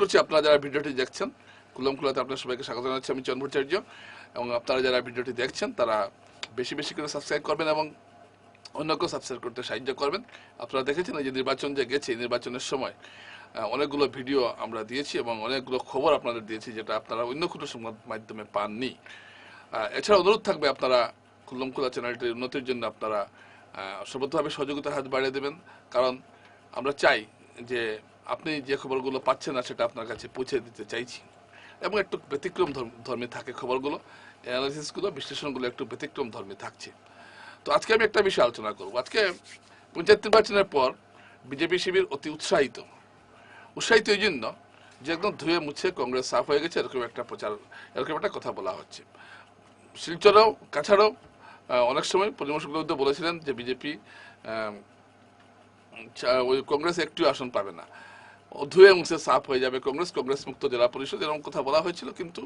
করছি। আপনারা যারা ভিডিওটি দেখছেন কুলম কুলাতে আপনার সবাইকে স্বাগত জানাচ্ছি। আমি চন্দ্র ভট্টাচার্য এবং আপনারা যারা ভিডিওটি দেখছেন, তারা বেশি বেশি করে সাবস্ক্রাইব করবেন এবং অন্যকে সাবস্ক্রাইব করতে সাহায্য করবেন। আপনারা দেখেছেন, এই যে নির্বাচন যে গেছে নির্বাচনের সময় অনেকগুলো ভিডিও আমরা দিয়েছি এবং অনেকগুলো খবর আপনাদের দিয়েছি যেটা আপনারা অন্য কোনো সংবাদ মাধ্যমে পাননি। এছাড়া অনুরোধ থাকবে আপনারা খুল্লম খোলা চ্যানেলটির উন্নতির জন্য আপনারা সর্বতভাবে সহযোগিতার হাত বাড়িয়ে দেবেন। কারণ আমরা চাই যে আপনি যে খবরগুলো পাচ্ছেন না সেটা আপনার কাছে পৌঁছে দিতে চাইছি। এবং একটু ব্যতিক্রম ধর্ম- থাকে খবরগুলো অ্যানালিসিসগুলো বিশ্লেষণগুলো একটু ব্যতিক্রম ধর্মী থাকছে। তো আজকে আমি একটা বিষয় আলোচনা করব। আজকে পঞ্চায়েত নির্বাচনের পর বিজেপি শিবির অতি উৎসাহিত। উৎসাহিত এই জন্য যে একদম ধুয়ে মুছে কংগ্রেস সাফ হয়ে গেছে, এরকম একটা প্রচার, এরকম একটা কথা বলা হচ্ছে। শিলচরেও, কাছাড়েও অনেক সময় পরিমর্শকরা বলেছিলেন যে বিজেপি ওই কংগ্রেস একটু আসন পাবে না। ধুয়ে মুছে সাফ হয়ে যাবে। কংগ্রেস কংগ্রেস মুক্ত জেলা পরিষদ, এরকম কথা বলা হয়েছিল, কিন্তু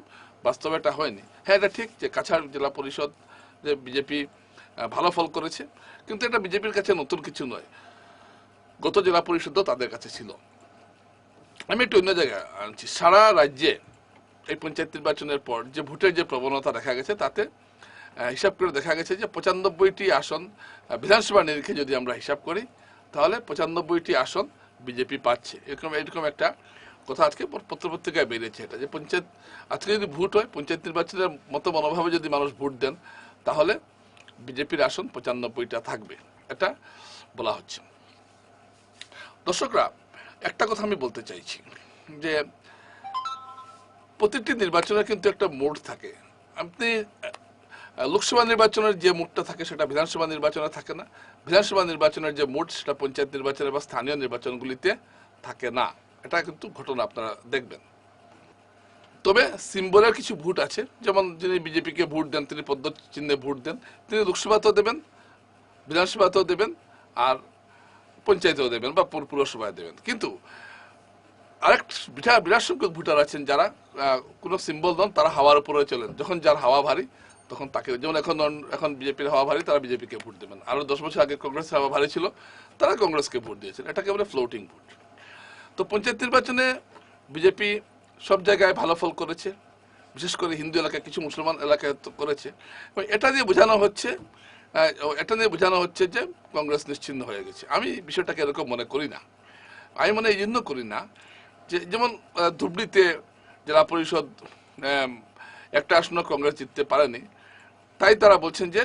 বাস্তবে এটা হয়নি। হ্যাঁ এটা ঠিক যে কাছাড় জেলা পরিষদ যে বিজেপি ভালো ফল করেছে, কিন্তু এটা বিজেপির কাছে নতুন কিছু নয়। গত জেলা পরিষদও তাদের কাছে ছিল। আমি একটু অন্য জায়গায় আনছি। সারা রাজ্যে এই পঞ্চায়েত নির্বাচনের পর যে ভোটের যে প্রবণতা দেখা গেছে, তাতে হিসাব করে দেখা গেছে যে পঁচানব্বইটি আসন বিধানসভা নিরিখে যদি আমরা হিসাব করি, তাহলে পঁচানব্বইটি আসন বিজেপি পাচ্ছে। এরকম এরকম একটা কথা আজকে পত্রপত্রিকায় বেরিয়েছে এটা, যে পঞ্চায়েত, আজকে যদি ভোট হয়, পঞ্চায়েত নির্বাচনের মতো মনোভাবে যদি মানুষ ভোট দেন, তাহলে বিজেপির আসন পঁচানব্বইটা থাকবে, এটা বলা হচ্ছে। দর্শকরা, একটা কথা আমি বলতে চাইছি, যে প্রতিটি নির্বাচনের কিন্তু একটা মোড থাকে। আপনি লোকসভা নির্বাচনের যে মোডটা থাকে সেটা বিধানসভা নির্বাচনে থাকে না। বিধানসভা নির্বাচনের যে মোড সেটা পঞ্চায়েত নির্বাচনে বা স্থানীয় নির্বাচনগুলিতে থাকে না। এটা কিন্তু ঘটনা আপনারা দেখবেন। তবে সিম্বলের কিছু ভোট আছে। যেমন যিনি বিজেপিকে ভোট দেন, তিনি পদ্ম চিহ্নে ভোট দেন, তিনি লোকসভাতেও দেবেন, বিধানসভাতেও দেবেন আর পঞ্চায়েতেও দেবেন বা পুর- পুরসভায় দেবেন। কিন্তু আরেক বিরাট সংখ্যক ভোটার আছেন যারা কোনো সিম্বল নন, তারা হাওয়ার উপরে চলেন। যখন যার হাওয়া ভারী তখন তাকে, যেমন এখন এখন বিজেপির হাওয়া ভারী, তারা বিজেপিকে ভোট দেবেন। আরও দশ বছর আগে কংগ্রেসের হাওয়া ভারী ছিল, তারা কংগ্রেসকে ভোট দিয়েছেন। এটাকে বলে ফ্লোটিং ভোট তো পঞ্চায়েত নির্বাচনে বিজেপি সব জায়গায় ভালো ফল করেছে, বিশেষ করে হিন্দু এলাকায় কিছু মুসলমান এলাকায় করেছে। এবং এটা দিয়ে বোঝানো হচ্ছে এটা নিয়ে বোঝানো হচ্ছে যে কংগ্রেস নিশ্চিন্ন হয়ে গেছে। আমি বিষয়টাকে এরকম মনে করি না। আমি মনে এই জন্য করি না যে, যেমন ধুবড়িতে জেলা পরিষদ একটা আসন কংগ্রেস জিততে পারেনি তাই তারা বলছেন যে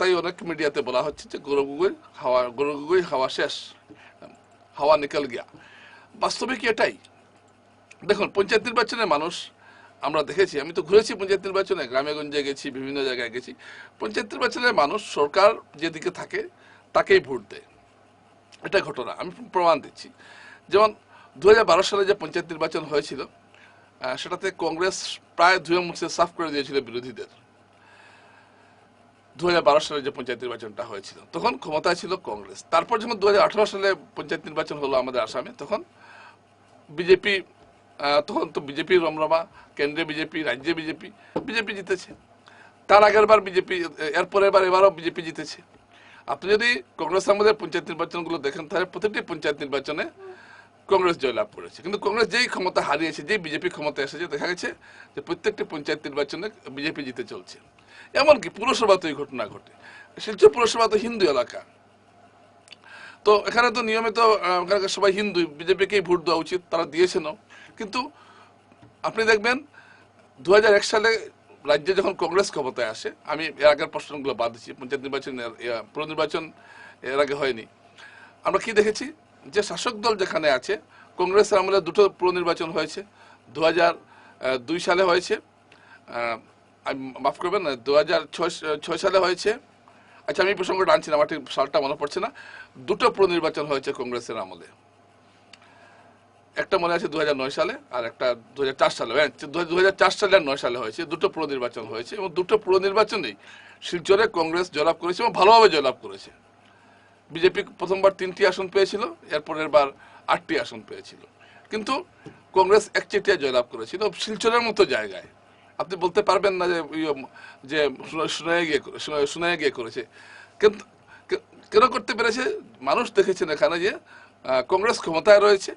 তাই অনেক মিডিয়াতে বলা হচ্ছে যে গৌরব গগৈ হাওয়া গৌরব গগৈ হাওয়া শেষ, হাওয়া নিকেল গিয়া। বাস্তবে কি এটাই? দেখুন, পঞ্চায়েত নির্বাচনে মানুষ আমরা দেখেছি, আমি তো ঘুরেছি পঞ্চায়েত নির্বাচনে, গ্রামে গঞ্জে গেছি, বিভিন্ন জায়গায় গেছি। পঞ্চায়েত নির্বাচনে মানুষ সরকার যেদিকে থাকে, তাকেই ভোট দেয়। এটা ঘটনা, আমি প্রমাণ দিচ্ছি। যেমন দু হাজার বারো সালে যে পঞ্চায়েত নির্বাচন হয়েছিল সেটাতে কংগ্রেস প্রায় ধুয়ে মুছে সাফ করে দিয়েছিল বিরোধীদের। দু হাজার বারো সালে যে পঞ্চায়েত নির্বাচনটা হয়েছিল, তখন ক্ষমতায় ছিল কংগ্রেস। তারপর যখন দু হাজার আঠেরো সালে পঞ্চায়েত নির্বাচন হলো আমাদের আসামে, তখন বিজেপি তখন তো বিজেপি রমরমা কেন্দ্রে বিজেপি, রাজ্যে বিজেপি বিজেপি জিতেছে। তার আগের বার বিজেপি, এরপরের বার এবারও বিজেপি জিতেছে। আপনি যদি কংগ্রেস আমাদের পঞ্চায়েত নির্বাচনগুলো দেখেন, তাহলে প্রতিটি পঞ্চায়েত নির্বাচনে কংগ্রেস জয়লাভ করেছে। কিন্তু কংগ্রেস যেই ক্ষমতা হারিয়েছে, যেই বিজেপি ক্ষমতা এসেছে, দেখা গেছে যে প্রত্যেকটি পঞ্চায়েত নির্বাচনে বিজেপি জিতে চলছে। এমনকি পুরসভাতে এই ঘটনা ঘটে। শিলচর পুরসভা তো হিন্দু এলাকা। তো এখানে তো নিয়মিত আহ, এখানকার সবাই হিন্দু বিজেপিকেই ভোট দেওয়া উচিত তারা দিয়েছেনও। কিন্তু আপনি দেখবেন দু হাজার এক সালে রাজ্যে যখন কংগ্রেস ক্ষমতায় আসে আমি এর আগের প্রশ্নগুলো বাদ দিচ্ছি পঞ্চায়েত নির্বাচন পুর নির্বাচন এর আগে হয়নি। আমরা কি দেখেছি? যে শাসক দল যেখানে আছে কংগ্রেসের আমলে দুটো পুর নির্বাচন হয়েছে দু দুই সালে হয়েছে মাফ করবেন না দু হাজার ছয় সালে হয়েছে। আচ্ছা আমি প্রসঙ্গটা আনছি না, আমার ঠিক সালটা মনে পড়ছে না। দুটো পুর নির্বাচন হয়েছে কংগ্রেসের আমলে। একটা মনে আছে দু হাজার নয় সালে, আর একটা দু হাজার চার সালে। হ্যাঁ দু হাজার চার সালে আর নয় সালে হয়েছে। দুটো পুর নির্বাচন হয়েছে এবং দুটো পুর নির্বাচনেই শিলচরে কংগ্রেস জয়লাভ করেছে এবং ভালোভাবে জয়লাভ করেছে। বিজেপি প্রথমবার তিনটি আসন পেয়েছিল এরপরের বার আটটি আসন পেয়েছিল। কিন্তু কংগ্রেস একচেটিয়া জয়লাভ করেছিল শিলচরের মতো জায়গায়। আপনি বলতে পারবেন না যে ইয়ে, যে শুনে গিয়ে শুনে গিয়ে করেছে। কিন্তু কেন করতে পেরেছে? মানুষ দেখেছেন এখানে যে কংগ্রেস ক্ষমতায় রয়েছে।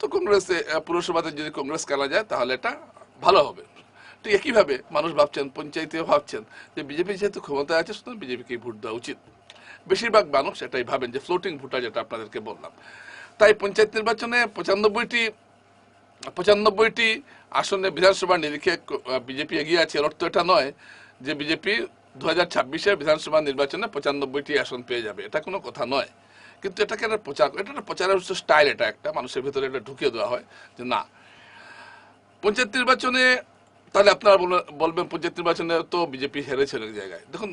তো কংগ্রেসে পুরসভাতে যদি কংগ্রেস কেনা যায় তাহলে এটা ভালো হবে। ঠিক একইভাবে মানুষ ভাবছেন পঞ্চায়েতে ভাবছেন যে বিজেপি যেহেতু ক্ষমতায় আছে সুতরাং বিজেপিকে ভোট দেওয়া উচিত। বেশিরভাগ মানুষ এটাই ভাবেন যে ফ্লোটিং ভোটার যেটা আপনাদেরকে বললাম। তাই পঞ্চায়েত নির্বাচনে পঁচানব্বইটি পঁচানব্বইটি আসনে বিধানসভা নিরিখে বিজেপি এগিয়ে আছে। এর অর্থ এটা নয় যে বিজেপি দু হাজার ছাব্বিশে বিধানসভা নির্বাচনে পঁচানব্বইটি আসন পেয়ে যাবে। এটা কোনো কথা নয়। কিন্তু এটাকে একটা প্রচার এটা একটা প্রচারের স্টাইল এটা একটা। মানুষের ভিতরে এটা ঢুকিয়ে দেওয়া হয় যে না। পঞ্চায়েত নির্বাচনে তাহলে আপনারা বলবেন পঞ্চায়েত নির্বাচনে তো বিজেপি হেরেছে অনেক জায়গায়। দেখুন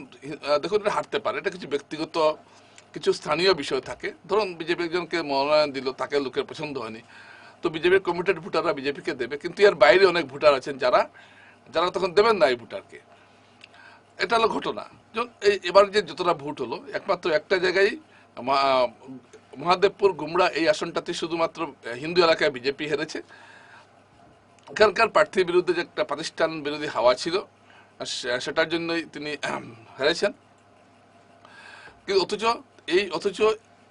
দেখুন এটা হারতে পারে। এটা কিছু ব্যক্তিগত, কিছু স্থানীয় বিষয় থাকে। ধরুন বিজেপি একজনকে মনোনয়ন দিল, তাকে লোকের পছন্দ হয়নি। তো বিজেপির কমিটেড ভোটাররা বিজেপিকে দেবে। কিন্তু এর বাইরে অনেক ভোটার আছেন যারা যারা তখন দেবেন না এই ভোটারকে। এটা হলো ঘটনা। এই এবার যে যতটা ভোট হলো, একমাত্র একটা জায়গায় মহাদেবপুর গুমড়া এই আসনটাতে শুধুমাত্র হিন্দু এলাকায় বিজেপি হেরেছে। এখানকার প্রার্থীর বিরুদ্ধে যে একটা প্রতিষ্ঠান বিরোধী হাওয়া ছিল সেটার জন্যই তিনি হেরেছেন। কিন্তু অথচ, এই অথচ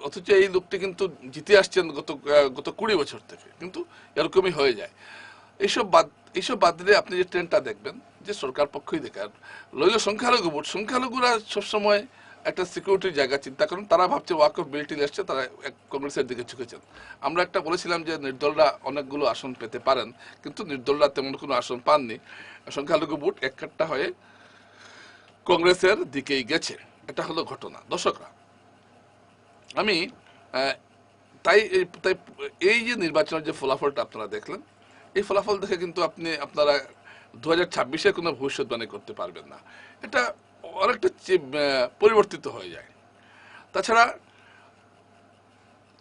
অথচ এই লোকটি কিন্তু জিতে আসছেন গত গত কুড়ি বছর থেকে, কিন্তু এরকমই হয়ে যায়। এইসব বাদ এইসব বাদ দিলে আপনি যে ট্রেনটা দেখবেন, যে সরকার পক্ষই দেখে। আর রইল সংখ্যালঘু ভোট সংখ্যালঘুরা সবসময় একটা সিকিউরিটির জায়গা চিন্তা করেন, তারা ভাবছে ওয়াক অফ বিল টিল এসছে তারা কংগ্রেসের দিকে ঝুঁকেছেন। আমরা একটা বলেছিলাম যে নির্দলরা অনেকগুলো আসন পেতে পারেন, কিন্তু নির্দলরা তেমন কোনো আসন পাননি। সংখ্যালঘু ভোট একটা হয়ে কংগ্রেসের দিকেই গেছে। এটা হলো ঘটনা। দর্শকরা আমি তাই তাই, এই যে নির্বাচনের যে ফলাফলটা আপনারা দেখলেন, এই ফলাফল দেখে কিন্তু আপনি, আপনারা দু হাজার ছাব্বিশে কোনো ভবিষ্যৎবাণী করতে পারবেন না। এটা অনেকটা পরিবর্তিত হয়ে যায়। তাছাড়া,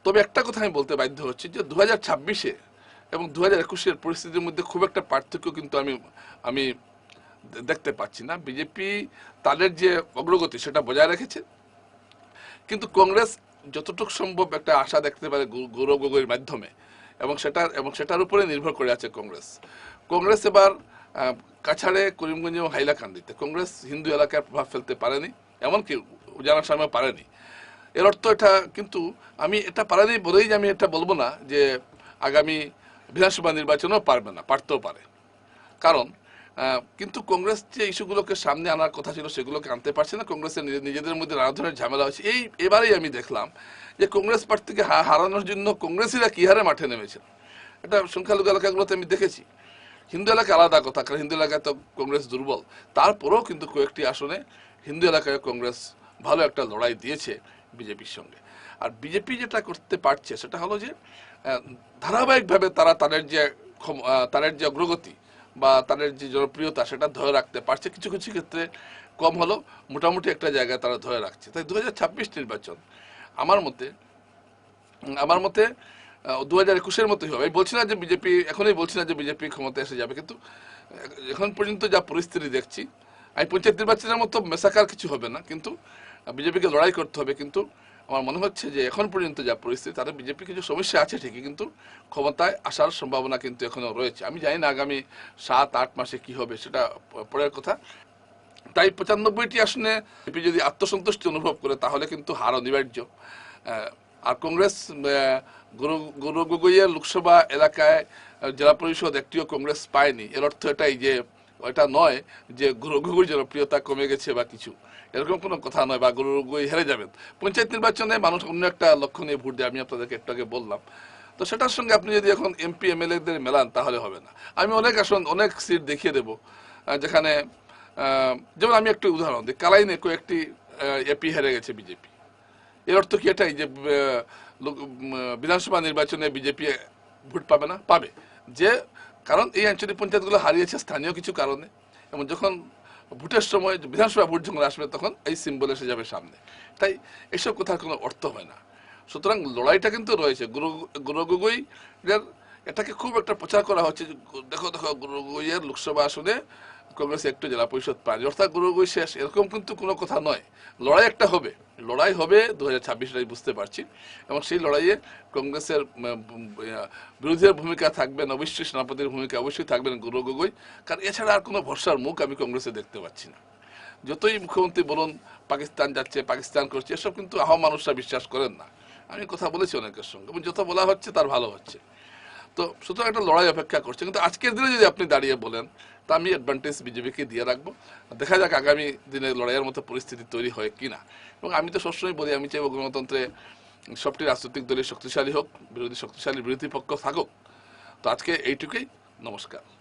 তবে একটা কথা আমি বলতে বাধ্য হচ্ছি যে দু হাজার ছাব্বিশে এবং দু হাজার একুশের পরিস্থিতির মধ্যে খুব একটা পার্থক্য কিন্তু আমি আমি দেখতে পাচ্ছি না। বিজেপি তাদের যে অগ্রগতি সেটা বজায় রেখেছে। কিন্তু কংগ্রেস যতটুকু সম্ভব একটা আশা দেখতে পারে গৌরব গগৈর মাধ্যমে। এবং সেটার এবং সেটার উপরে নির্ভর করে আছে কংগ্রেস। কংগ্রেস এবার কাছাড়ে করিমগঞ্জ এবং হাইলাকান্দিতে। কংগ্রেস হিন্দু এলাকায় প্রভাব ফেলতে পারেনি, এমনকি উজানার সময় পারেনি। এর অর্থ এটা কিন্তু আমি এটা পারেনি বলেই যে আমি এটা বলব না যে আগামী বিধানসভা নির্বাচনেও পারবে না, পারতেও পারে। কারণ কিন্তু কংগ্রেস যে ইস্যুগুলোকে সামনে আনার কথা ছিল, সেগুলোকে আনতে পারছে না। কংগ্রেসের নিজে- নিজেদের মধ্যে নানা ধরনের ঝামেলা হচ্ছে এই এবারেই আমি দেখলাম যে কংগ্রেস প্রার্থীকে হারানোর জন্য কংগ্রেসিরা কী হারে মাঠে নেমেছেন? এটা সংখ্যালঘু এলাকাগুলোতে আমি দেখেছি। হিন্দু এলাকা আলাদা কথা, কারণ হিন্দু এলাকায় তো কংগ্রেস দুর্বল। তারপরেও কিন্তু কয়েকটি আসনে হিন্দু এলাকায় কংগ্রেস ভালো একটা লড়াই দিয়েছে বিজেপির সঙ্গে। আর বিজেপি যেটা করতে পারছে, সেটা হলো যে ধারাবাহিকভাবে তারা তাদের যে তাদের যে অগ্রগতি বা তাদের যে জনপ্রিয়তা সেটা ধরে রাখতে পারছে। কিছু কিছু ক্ষেত্রে কম হলো মোটামুটি একটা জায়গায় তারা ধরে রাখছে। তাই দু হাজার ছাব্বিশ নির্বাচন আমার মতে আমার মতে দু হাজার একুশের মতোই হবে। বলছি না যে বিজেপি, এখনই বলছি না যে বিজেপি ক্ষমতা এসে যাবে, কিন্তু এখন পর্যন্ত যা পরিস্থিতি দেখছি, আমি পঞ্চায়েত নির্বাচনের মতো মেসাকার কিছু হবে না, কিন্তু বিজেপিকে লড়াই করতে হবে, কিন্তু আমার মনে হচ্ছে যে এখন পর্যন্ত যা পরিস্থিতি, তাতে বিজেপি কিছু সমস্যা আছে ঠিকই, কিন্তু ক্ষমতায় আসার সম্ভাবনা কিন্তু এখনও রয়েছে। আমি জানি না আগামী সাত, আট মাসে কি হবে, সেটা পরের কথা। তাই পঁচানব্বইটি আসনে বিজেপি যদি আত্মসন্তুষ্টি অনুভব করে, তাহলে কিন্তু হার অনিবার্য। আর কংগ্রেস গুরু গুরু লোকসভা এলাকায় জেলা পরিষদ একটিও কংগ্রেস পায়নি। এর অর্থ এটাই যে এটা নয় যে গুরু গগৈর জনপ্রিয়তা কমে গেছে বা কিছু। এরকম কোনো কথা নয়, বা গুরু গগৈ হেরে যাবেন। পঞ্চায়েত নির্বাচনে মানুষ অন্য একটা লক্ষ্য নিয়ে ভোট দেয়, আমি আপনাদেরকে একটু আগে বললাম। তো সেটার সঙ্গে আপনি যদি এখন এমপি, এমএলএদের মেলান, তাহলে হবে না। আমি অনেক আসন, অনেক সিট দেখিয়ে দেবো যেখানে যেমন আমি একটু উদাহরণ দিই, কালাইনে কয়েকটি এপি হেরে গেছে বিজেপি। এর অর্থ কি এটাই যে বিধানসভা নির্বাচনে বিজেপি ভোট পাবে না? পাবে। যে কারণ এই আঞ্চলিক পঞ্চায়েতগুলো হারিয়েছে স্থানীয় কিছু কারণে। এবং যখন ভোটের সময় বিধানসভা ভোট যখন আসবে, তখন এই সিম্বল এসে যাবে সামনে। তাই এসব কথার কোনো অর্থ হয় না। সুতরাং লড়াইটা কিন্তু রয়েছে। গুরু গুরু গগৈ এটাকে খুব একটা প্রচার করা হচ্ছে দেখো দেখো, গুরু গগৈয়ের লোকসভা আসনে কংগ্রেস একটু জেলা পরিষদ পায়নি অর্থাৎ গুরু গগৈ শেষ, এরকম কিন্তু কোনো কথা নয়। লড়াই একটা হবে। লড়াই হবে দু হাজার ছাব্বিশ বুঝতে পারছি। এবং সেই লড়াইয়ে কংগ্রেসের বিরোধীর ভূমিকা থাকবেন অবশ্যই সেনাপতির ভূমিকা অবশ্যই থাকবেন গুরু গগৈ। কারণ এছাড়া আর কোনো ভরসার মুখ আমি কংগ্রেসে দেখতে পাচ্ছি না। যতই মুখ্যমন্ত্রী বলুন, পাকিস্তান যাচ্ছে, পাকিস্তান করছে, এসব কিন্তু আহ মানুষরা বিশ্বাস করেন না। আমি কথা বলেছি অনেকের সঙ্গে, এবং যত বলা হচ্ছে তার ভালো হচ্ছে। তো সুতরাং একটা লড়াই অপেক্ষা করছে। কিন্তু আজকের দিনে যদি আপনি দাঁড়িয়ে বলেন তা আমি অ্যাডভান্টেজ বিজেপিকে দিয়ে রাখব। দেখা যাক আগামী দিনে লড়াইয়ের মতো পরিস্থিতি তৈরি হয় কি না এবং আমি তো সবসময় বলি, আমি চাইব গণতন্ত্রে সবটি রাজনৈতিক দলের শক্তিশালী হোক, বিরোধী শক্তিশালী বিরোধী পক্ষ থাকুক। তো আজকে এইটুকুই। নমস্কার।